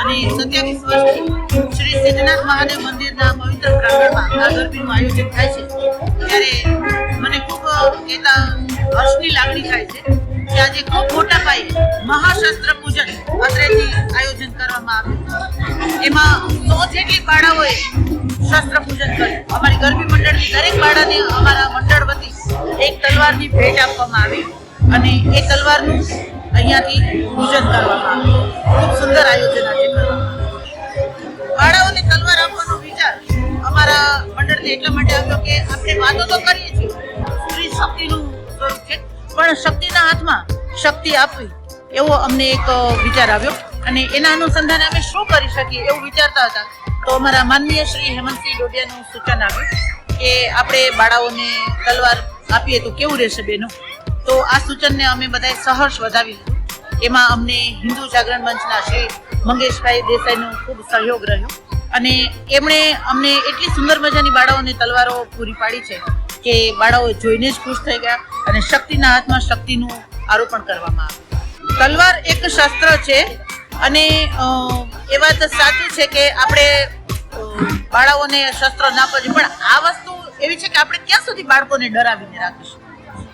અને સત્યાવીસ વર્ષથી શ્રી સિદ્ધનાથ મહાદેવ મંદિરના પવિત્ર પ્રાંગણમાં આ ગરબીનું આયોજન થાય છે. ત્યારે મને ખૂબ એટલા હર્ષની લાગણી થાય છે કે આજે ખૂબ મોટા પાયે મહાશાસ્ત્ર પૂજન અત્રેથી આયોજન કરવામાં આવ્યું. એમાં સો જેટલી બાળાઓએ શાસ્ત્ર પૂજન કર્યું. અમારી ગરબી મંડળની દરેક બાળાને અમારા મંડળ વતી એક તલવારની ભેટ આપવામાં આવી. અને એ તલવારનું અહીંયાથી પૂજન કરવામાં આવ્યું ખૂબ સુંદર આયોજન આજે બાળાઓને તલવાર આપવાનો વિચાર અમારા મંડળને એટલા માટે આવ્યો કે આપણે વાતો તો કરીએ છીએ. સ્ત્રી શક્તિનું સ્વરૂપ છે. પણ શક્તિના હાથમાં શક્તિ આપવી એવો અમને એક વિચાર આવ્યો. અને એના અનુસંધાને અમે શું કરી શકીએ એવું વિચારતા હતા. તો અમારા માનનીય શ્રી હેમંતસિંહ ડોડિયાનું સૂચન આવ્યું કે આપણે બાળાઓને તલવાર આપીએ તો કેવું રહેશે બેનો? તો આ સૂચનને અમે બધાએ સહર્ષ વધાવી લીધું એમાં અમને હિન્દુ જાગરણ મંચના શ્રી મંગેશભાઈ દેસાઈનો ખૂબ સહયોગ રહ્યો. અને એમણે અમને એટલી સુંદર મજાની બાળાઓને તલવારો પૂરી પાડી છે કે બાળાઓ જોઈને જ ખુશ થઈ ગયા અને શક્તિના હાથમાં શક્તિનું આરોપણ કરવામાં આવ્યું. તલવાર એક શસ્ત્ર છે અને એ વાત સાચું છે કે આપણે બાળાઓને શસ્ત્ર ના પડે પણ આ વસ્તુ એવી છે કે આપણે ક્યાં સુધી બાળકોને ડરાવીને રાખીશું?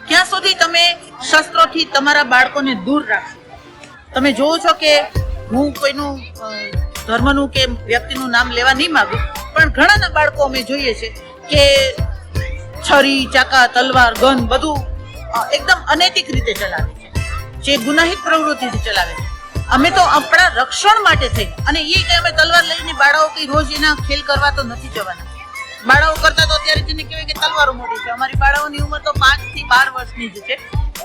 ક્યાં સુધી તમે શસ્ત્રોથી તમારા બાળકોને દૂર રાખશો. તમે જોવો છો કે હું કોઈનું ધર્મનું કે વ્યક્તિનું નામ લેવા નહીં માગું, પણ ઘણાના બાળકો અમે જોઈએ છે કે છરી, ચાકા, તલવાર ગન બધું એકદમ અનૈતિક રીતે ચલાવે છે. જે ગુનાહિત પ્રવૃત્તિથી ચલાવે છે. અમે તો આપણા રક્ષણ માટે થઈ. અને એ કે અમે તલવાર લઈને બાળાઓ કઈ રોજ એના ખેલ કરવા તો નથી જવાના. બાળાઓ કરતા તો અત્યારે જેને કહેવાય કે તલવારો મોટી બાર જ છે.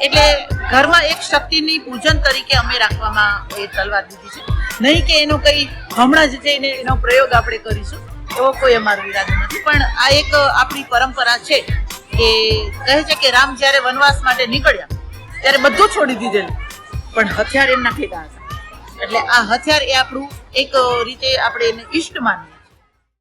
એટલે ઘરમાં એક શક્તિની પૂજન તરીકે અમે રાખવામાં એ તલવાર દીધી છે. નહીં કે એનો કંઈ હમણાં જ જઈને એનો પ્રયોગ આપણે કરીશું, એવો કોઈ અમારો ઈરાદો નથી. પણ આ એક આપણી પરંપરા છે કે કહે છે કે રામ જ્યારે વનવાસ માટે નીકળ્યા, ત્યારે બધું છોડી દીધેલું. પણ હથિયાર એમના ભેગા હતા. એટલે આ હથિયાર એ આપણું એક રીતે આપણે એને ઈષ્ટ માનીએ.